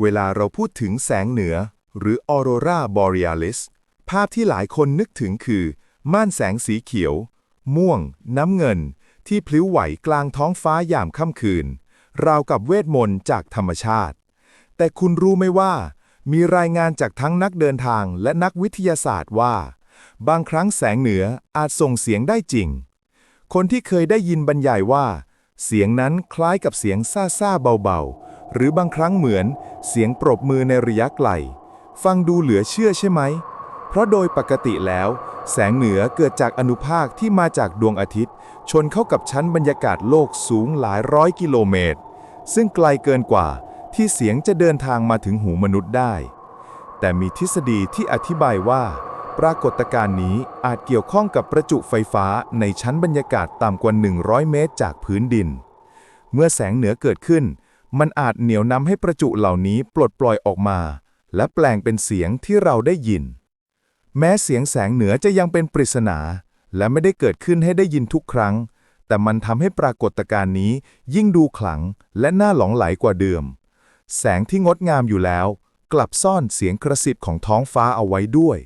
เวลาเราพูดถึงแสงเหนือ หรือออโรราบอเรียลิสภาพที่หลายคนนึกถึงคือ ม่านแสงสีเขียว ม่วง น้ำเงิน ที่พลิ้วไหวกลางท้องฟ้ายามค่ำคืน ราวกับเวทมนต์จากธรรมชาติ แต่คุณรู้ไหมว่า มีรายงานจากทั้งนักเดินทางและนักวิทยาศาสตร์ว่า บางครั้งแสงเหนืออาจส่งเสียงได้จริง คนที่เคยได้ยินบรรยายว่า เสียงนั้นคล้ายกับเสียงซ่าๆเบาๆ หรือบางครั้งเหมือนเสียงปรบมือในระยะไกล ฟังดูเหลือเชื่อใช่ไหม เพราะโดยปกติแล้ว แสงเหนือเกิดจากอนุภาคที่มาจากดวงอาทิตย์ ชนเข้ากับชั้นบรรยากาศโลกสูงหลายร้อยกิโลเมตร ซึ่งไกลเกินกว่าที่เสียงจะเดินทางมาถึงหูมนุษย์ได้ แต่มีทฤษฎีที่อธิบายว่า ปรากฏการณ์นี้อาจเกี่ยวข้องกับประจุไฟฟ้าในชั้นบรรยากาศต่ำกว่า 100 เมตรจากพื้นดิน เมื่อแสงเหนือเกิดขึ้น มันอาจเหนี่ยวนำให้ประจุเหล่านี้ปลดปล่อยออกมา และแปลงเป็นเสียงที่เราได้ยิน แม้เสียงแสงเหนือจะยังเป็นปริศนา และไม่ได้เกิดขึ้นให้ได้ยินทุกครั้ง แต่มันทำให้ปรากฏการณ์นี้ยิ่งดูขลังและน่าหลงไหลกว่าเดิม แสงที่งดงามอยู่แล้ว กลับซ่อนเสียงกระซิบของท้องฟ้าเอาไว้ด้วย